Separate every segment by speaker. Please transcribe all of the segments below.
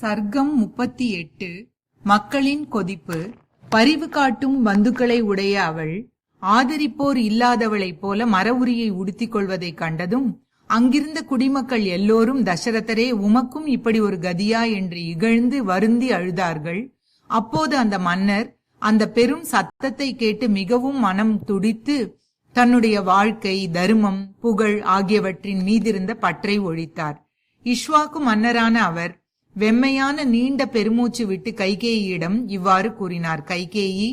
Speaker 1: சர்க்கம் முப்பத்தி எட்டு மக்களின் கொதிப்பு பரிவு காட்டும் பந்துக்களை உடைய அவள் ஆதரிப்போர் இல்லாதவளைப் போல மர உரியை உடுத்திக் கொள்வதைக் கண்டதும் அங்கிருந்த குடிமக்கள் எல்லோரும் தசரதரே உமக்கும் இப்படி ஒரு கதியா என்று இகழ்ந்து வருந்தி அழுதார்கள். அப்போது அந்த மன்னர் அந்த பெரும் சத்தத்தை கேட்டு மிகவும் மனம் துடித்து தன்னுடைய வாழ்க்கை தர்மம் புகழ் ஆகியவற்றின் மீதிருந்த பற்றை ஒழித்தார். இஷ்வாக்கு மன்னரான அவர் வெம்மையான நீண்ட பெருமூச்சு விட்டு கைகேயியிடம் இவ்வாறு கூறினார். கைகேயி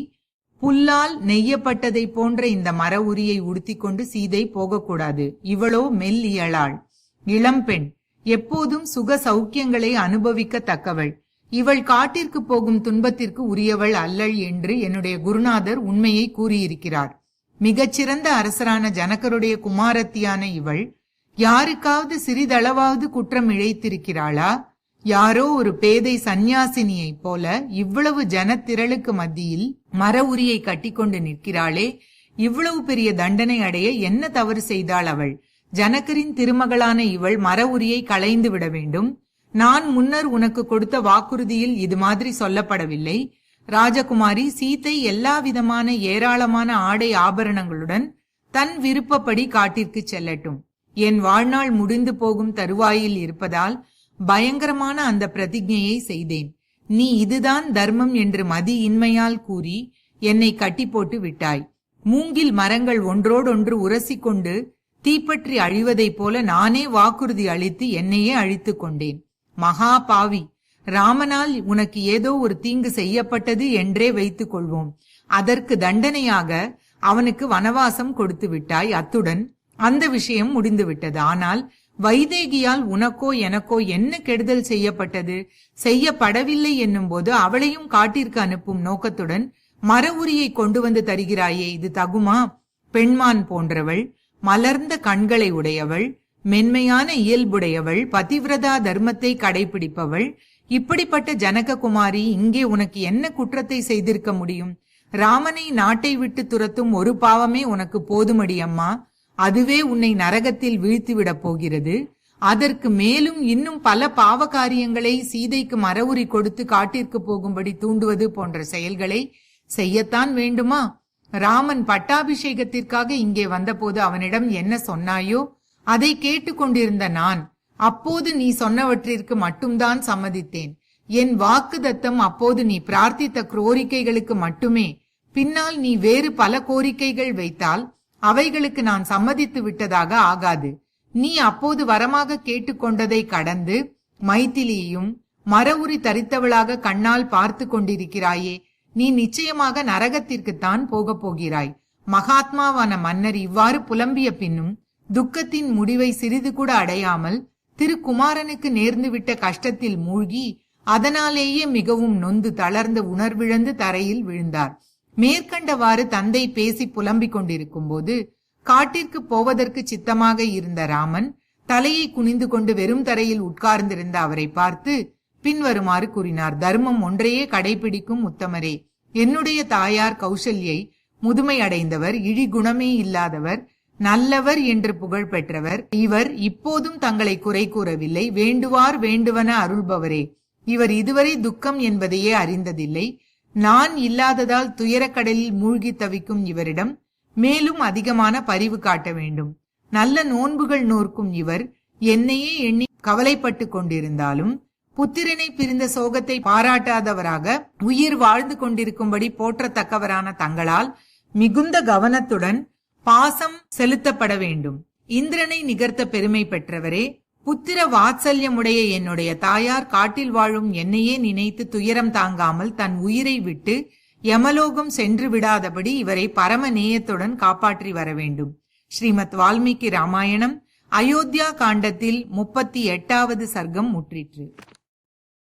Speaker 1: புல்லால் நெய்யப்பட்டதை போன்ற இந்த மர உரியை உடுத்திக்கொண்டு சீதை போகக்கூடாது. இவளோ மெல் இயலாள். இளம்பெண் எப்போதும் சுக சௌக்கியங்களை அனுபவிக்க தக்கவள் இவள் காட்டிற்கு போகும் துன்பத்திற்கு உரியவள் அல்லள் என்று என்னுடைய குருநாதர் உண்மையை கூறியிருக்கிறார். மிகச்சிறந்த அரசரான ஜனகருடைய குமாரத்தியான இவள் யாருக்காவது சிறிதளவாவது குற்றம் இழைத்திருக்கிறாளா? யாரோ ஒரு பேதை சந்நியாசினியைப் போல இவ்வளவு ஜனத்திரளுக்கு மத்தியில் மர உரியை கட்டிக்கொண்டு நிற்கிறாளே இவ்வளவு பெரிய தண்டனை அடைய என்ன தவறு செய்தாள் அவள்? ஜனகரின் திருமகளான இவள் மர உரியை களைந்து விட வேண்டும். நான் முன்னர் உனக்கு கொடுத்த வாக்குறுதியில் இது மாதிரி சொல்லப்படவில்லை. ராஜகுமாரி சீத்தை எல்லா விதமான ஏராளமான ஆடை ஆபரணங்களுடன் தன் விருப்பப்படி காட்டிற்கு செல்லட்டும். என் வாழ்நாள் முடிந்து போகும் தருவாயில் இருப்பதால் பயங்கரமான அந்த பிரதிஜையை செய்தேன். நீ இதுதான் தர்மம் என்று மதி இன்மையால் கூறி என்னை கட்டி போட்டு விட்டாய். மூங்கில் மரங்கள் ஒன்றோடொன்று உரசிக்கொண்டு தீப்பற்றி அழிவதைப் போல நானே வாக்குறுதி அளித்து என்னையே அழித்துக் கொண்டேன். மகா பாவி ராமனால் உனக்கு ஏதோ ஒரு தீங்கு செய்யப்பட்டது என்றே வைத்துக் கொள்வோம். அதற்கு தண்டனையாக அவனுக்கு வனவாசம் கொடுத்து விட்டாய். அத்துடன் அந்த விஷயம் முடிந்து விட்டது ஆனால் வைதேகியால் உனக்கோ எனக்கோ என்ன கெடுதல் செய்யப்பட்டது? செய்யப்படவில்லை என்னும் போது அவளையும் காட்டிற்கு அனுப்பும் நோக்கத்துடன் மர உரியை கொண்டு வந்து தருகிறாயே இது தகுமா? பெண்மான் போன்றவள் மலர்ந்த கண்களை உடையவள் மென்மையான இயல்புடையவள் பதிவிரதா தர்மத்தை கடைபிடிப்பவள் இப்படிப்பட்ட ஜனககுமாரி இங்கே உனக்கு என்ன குற்றத்தை செய்திருக்க முடியும்? ராமனை நாட்டை விட்டு துரத்தும் ஒரு பாவமே உனக்கு போதுமடி அம்மா அதுவே உன்னை நரகத்தில் வீழ்த்திவிடப் போகிறது. அதற்கு மேலும் இன்னும் பல பாவ காரியங்களை சீதைக்கு மரவுரி கொடுத்து காட்டிற்கு போகும்படி தூண்டுவது போன்ற செயல்களை செய்யத்தான் வேண்டுமா? ராமன் பட்டாபிஷேகத்திற்காக இங்கே வந்தபோது அவனிடம் என்ன சொன்னாயோ அதை கேட்டுக்கொண்டிருந்த நான் அப்போது நீ சொன்னவற்றிற்கு மட்டும்தான் சம்மதித்தேன். என் வாக்குதத்தம் அப்போது நீ பிரார்த்தித்த கோரிக்கைகளுக்கு மட்டுமே. பின்னால் நீ வேறு பல கோரிக்கைகள் வைத்தால் அவைகளுக்கு நான் சம்மதித்து விட்டதாக ஆகாது. நீ அப்போது வரமாக கேட்டுக்கொண்டதை கடந்து மைத்திலியையும் மரவுரி தரித்தவளாக கண்ணால் பார்த்து கொண்டிருக்கிறாயே நீ நிச்சயமாக நரகத்திற்குத்தான் போகப் போகிறாய். மகாத்மாவான மன்னர் இவ்வாறு புலம்பிய பின்னும் துக்கத்தின் முடிவை சிறிது கூட அடையாமல் திருக்குமாரனுக்கு நேர்ந்துவிட்ட கஷ்டத்தில் மூழ்கி அதனாலேயே மிகவும் நொந்து தளர்ந்து உணர்விழந்து தரையில் விழுந்தார். மேற்கண்டவாறு தந்தை பேசி புலம்பிக் கொண்டிருக்கும் போது காட்டிற்கு போவதற்கு சித்தமாக இருந்த ராமன் தலையை குனிந்து கொண்டு வெறும் தரையில் உட்கார்ந்திருந்த அவரை பார்த்து பின்வருமாறு கூறினார் தர்மம் ஒன்றையே கடைபிடிக்கும் உத்தமரே. என்னுடைய தாயார் கௌசல்யை முதுமை அடைந்தவர் இழி குணமே இல்லாதவர் நல்லவர் என்று புகழ் பெற்றவர். இவர் இப்போதும் தங்களை குறை கூறவில்லை. வேண்டுவார் வேண்டுவன அருள்பவரே. இவர் இதுவரை துக்கம் என்பதையே அறிந்ததில்லை. நான் இல்லாததால் துயரக்கடலில் மூழ்கி தவிக்கும் இவரிடம் மேலும் அதிகமான பரிவு காட்ட வேண்டும். நல்ல நோன்புகள் நோர்க்கும் இவர் என்னையே எண்ணி கவலைப்பட்டு கொண்டிருந்தாலும் புத்திரனை பிரிந்த சோகத்தை பாராட்டாதவராக உயிர் வாழ்ந்து கொண்டிருக்கும்படி போற்றத்தக்கவரான தங்களால் மிகுந்த கவனத்துடன் பாசம் செலுத்தப்பட வேண்டும். இந்திரனை நிகர்த்த பெருமை பெற்றவரே புத்திர வாத்சல்யமுடைய என்னுடைய தாயார் காட்டில் வாழும் என்னையே நினைத்து துயரம் தாங்காமல் தன் உயிரை விட்டு யமலோகம் சென்று விடாதபடி இவரை பரம நேயத்துடன் காப்பாற்றி வர வேண்டும். ஸ்ரீமத் வால்மீகி ராமாயணம் அயோத்தியா காண்டத்தில் முப்பத்தி எட்டாவது சர்க்கம் முற்றிற்று.